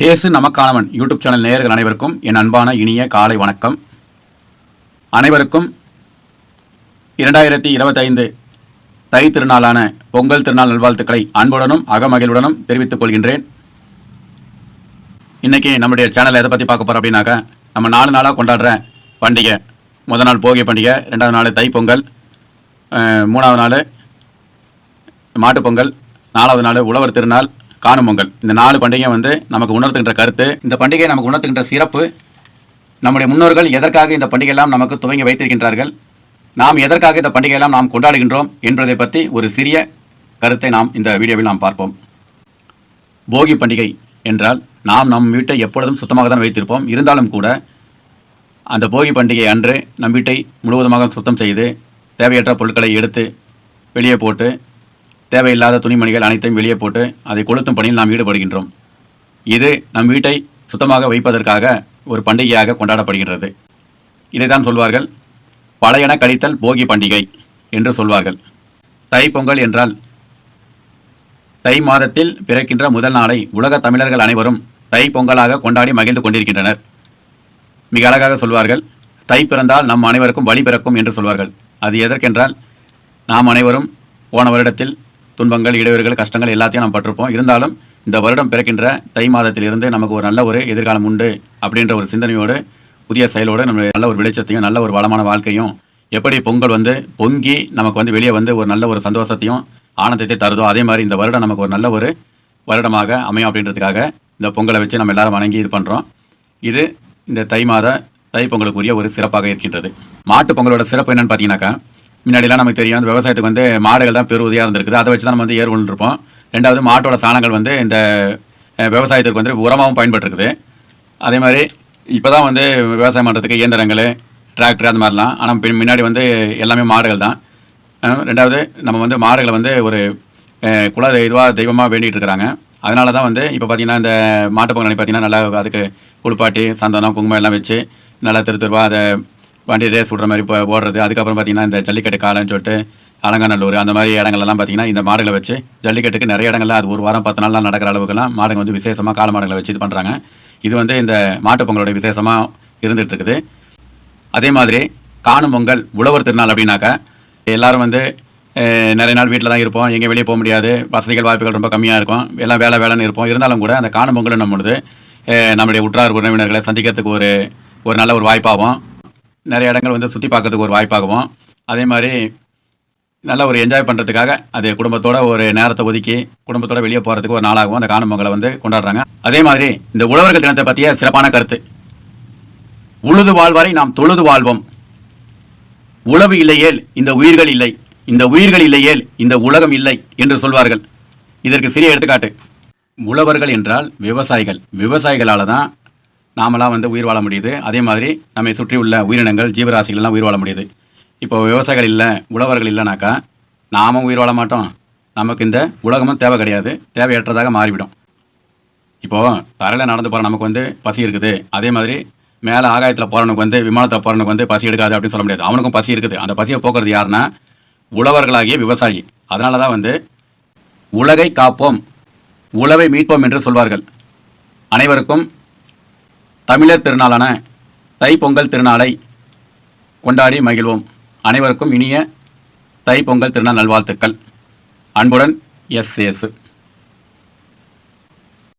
சேசு நமக்கானவன். YouTube channel நேயர்கள் அனைவருக்கும் என் அன்பான இனிய காலை வணக்கம். அனைவருக்கும் இரண்டாயிரத்தி இருபத்தைந்து தை திருநாளான பொங்கல் திருநாள் நல்வாழ்த்துக்களை அன்புடனும் அகமகிழுடனும் தெரிவித்துக் கொள்கின்றேன். இன்றைக்கி நம்முடைய சேனல் எதை பற்றி பார்க்க போகிறோம் அப்படின்னாக்கா நம்ம நாலு நாளாக கொண்டாடுற பண்டிகை. முதல் நாள் போகி பண்டிகை ரெண்டாவது நாள் தை பொங்கல் மூணாவது நாள் மாட்டுப் பொங்கல் நாலாவது நாள் உழவர் திருநாள் காணும் பொங்கல். இந்த நாலு பண்டிகை வந்து நமக்கு உணர்த்துகின்ற கருத்து. இந்த பண்டிகை நமக்கு உணர்த்துகின்ற சிறப்பு நம்முடைய முன்னோர்கள் எதற்காக இந்த பண்டிகையெல்லாம் நமக்கு துவங்கி வைத்திருக்கின்றார்கள் நாம் எதற்காக இந்த பண்டிகையெல்லாம் நாம் கொண்டாடுகின்றோம் என்பதை பற்றி ஒரு சிறிய கருத்தை நாம் இந்த வீடியோவில் நாம் பார்ப்போம். போகி பண்டிகை என்றால் நாம் நம் வீட்டை எப்பொழுதும் சுத்தமாக தான் வைத்திருப்போம். இருந்தாலும் கூட அந்த போகி பண்டிகை அன்று நம் வீட்டை முழுவதுமாக சுத்தம் செய்து தேவையற்ற பொருட்களை எடுத்து வெளியே போட்டு தேவையில்லாத துணிமணிகள் அனைத்தையும் வெளியே போட்டு அதை கொளுத்தும் பணியில் நாம் ஈடுபடுகின்றோம். இது நம் வீட்டை சுத்தமாக வைப்பதற்காக ஒரு பண்டிகையாக கொண்டாடப்படுகின்றது. இதைத்தான் சொல்வார்கள் பழையன கழித்தல் போகி பண்டிகை என்று சொல்வார்கள். தை பொங்கல் என்றால் தை மாதத்தில் பிறக்கின்ற முதல் நாளை உலக தமிழர்கள் அனைவரும் தை பொங்கலாக கொண்டாடி மகிழ்ந்து கொண்டிருக்கின்றனர். மிக அழகாக சொல்வார்கள் தை பிறந்தால் நம் அனைவருக்கும் வழி பிறக்கும் என்று சொல்வார்கள். அது எதற்கென்றால் நாம் அனைவரும் போன வருடத்தில் துன்பங்கள் இடையூறுகள் கஷ்டங்கள் எல்லாத்தையும் நாம் பட்டிருப்போம். இருந்தாலும் இந்த வருடம் பிறக்கின்ற தை மாதத்திலிருந்து நமக்கு ஒரு நல்ல ஒரு எதிர்காலம் உண்டு அப்படின்ற ஒரு சிந்தனையோடு புதிய செயலோடு நம்ம நல்ல ஒரு வெளிச்சத்தையும் நல்ல ஒரு வளமான வாழ்க்கையும் எப்படி பொங்கல் வந்து பொங்கி நமக்கு வந்து வெளியே வந்து ஒரு நல்ல ஒரு சந்தோஷத்தையும் ஆனந்தத்தை தருதோ அதே மாதிரி இந்த வருடம் நமக்கு ஒரு நல்ல ஒரு வருடமாக அமையும் அப்படின்றதுக்காக இந்த பொங்கலை வச்சு நம்ம எல்லாரும் வணங்கி இது பண்ணுறோம் இது இந்த தை மாத தை பொங்கலுக்குரிய ஒரு சிறப்பாக இருக்கின்றது. மாட்டு பொங்கலோட சிறப்பு என்னென்னு பார்த்தீங்கன்னாக்கா முன்னாடிலாம் நமக்கு தெரியும். அந்த விவசாயத்துக்கு வந்து மாடுகள் தான் பெருவதியாக இருந்திருக்குது. அதை வச்சு தான் நம்ம வந்து ஏர் இருப்போம் ரெண்டாவது மாட்டோட சாணங்கள் வந்து இந்த விவசாயத்திற்கு வந்து உரமாகவும் பயன்பட்டுருக்குது. அதே மாதிரி இப்போ தான் வந்து விவசாயம் பண்ணுறதுக்கு இயந்திரங்கள் டிராக்டர் அந்த மாதிரிலாம். ஆனால் பின் முன்னாடி வந்து எல்லாமே மாடுகள் தான். ரெண்டாவது நம்ம வந்து மாடுகளை வந்து ஒரு குல இதுவாக தெய்வமாக வேண்டிகிட்டு இருக்கிறாங்க. அதனால தான் வந்து இப்போ பார்த்தீங்கன்னா இந்த மாட்டுப் பொங்கல் பார்த்தீங்கன்னா நல்லா அதுக்கு குளிப்பாட்டி சந்தனம் குங்குமம் எல்லாம் வச்சு நல்லா திரு அதை வண்டி ரேஸ் விடுற மாதிரி இப்போ ஓடுறது. அதுக்கப்புறம் பார்த்தீங்கன்னா இந்த ஜல்லிக்கட்டு காலன்னு சொல்லிட்டு அலங்காநல்லூர் அந்த மாதிரி இடங்கள்லாம் பார்த்தீங்கன்னா இந்த மாடுகளை வச்சு ஜல்லிக்கட்டுக்கு நிறைய இடங்கள்ல அது ஒரு வாரம் பத்து நாள்லாம் நடக்கிற அளவுக்குலாம் மாடுங்க வந்து விசேஷமாக கால மாடுகளை வச்சு இது பண்ணுறாங்க இது வந்து இந்த மாட்டுப்பொங்கலோட விசேஷமாக இருந்துகிட்ருக்குது அதே மாதிரி காணும் பொங்கல் உழவர் திருநாள் அப்படின்னாக்கா எல்லோரும் வந்து நிறைய நாள் வீட்டில் தான் இருப்போம். எங்கே வெளியே போக முடியாது. வசதிகள் வாய்ப்புகள் ரொம்ப கம்மியாக இருக்கும். எல்லாம் வேலை வேலைன்னு இருப்போம். இருந்தாலும் கூட அந்த காணும் பொங்கல் நம்மளுது பொழுது நம்முடைய உற்றார் உறவினர்களை சந்திக்கிறதுக்கு ஒரு ஒரு நல்ல ஒரு வாய்ப்பாகும் நிறைய இடங்கள் வந்து சுற்றி பார்க்கறதுக்கு ஒரு வாய்ப்பாகவும் அதே மாதிரி நல்ல ஒரு என்ஜாய் பண்ணுறதுக்காக அது குடும்பத்தோட ஒரு நேரத்தை ஒதுக்கி குடும்பத்தோட வெளியே போகிறதுக்கு ஒரு நாளாகவும் அந்த காணும் வந்து கொண்டாடுறாங்க. அதே மாதிரி இந்த உழவர்கள் தினத்தை பற்றிய சிறப்பான கருத்து. உழுது வாழ்வரை நாம் தொழுது வாழ்வோம். உழவு இல்லையேல் இந்த உயிர்கள் இல்லை. இந்த உயிர்கள் இல்லையேல் இந்த உலகம் இல்லை என்று சொல்வார்கள். இதற்கு சிறிய எடுத்துக்காட்டு. உழவர்கள் என்றால் விவசாயிகள். விவசாயிகளால் தான் நாமெல்லாம் வந்து உயிர் வாழ முடியுது. அதே மாதிரி நம்மை சுற்றி உள்ள உயிரினங்கள் ஜீவராசிகள்லாம் உயிர் வாழ முடியுது. இப்போ விவசாயிகள் இல்லை உழவர்கள் இல்லைனாக்கா நாமும் உயிர் வாழ மாட்டோம். நமக்கு இந்த உலகமும் தேவை கிடையாது. தேவையற்றதாக மாறிவிடும். இப்போது தரையில் நடந்து போகிற நமக்கு வந்து பசி இருக்குது. அதே மாதிரி மேலே ஆகாயத்தில் போகிறவனுக்கு வந்து விமானத்தில் போகிறவனுக்கு வந்து பசி எடுக்காது அப்படின்னு சொல்ல முடியாது. அவனுக்கும் பசி இருக்குது. அந்த பசியை போக்குறது யாருன்னா உழவர்களாகிய விவசாயி. அதனால தான் வந்து உலகை காப்போம் உழவை மீட்போம் என்று சொல்வார்கள். அனைவருக்கும் தமிழர் திருநாளான தைப்பொங்கல் திருநாளை கொண்டாடி மகிழ்வோம். அனைவருக்கும் இனிய தைப்பொங்கல் திருநாள் நல்வாழ்த்துக்கள். அன்புடன் எஸ் எஸ்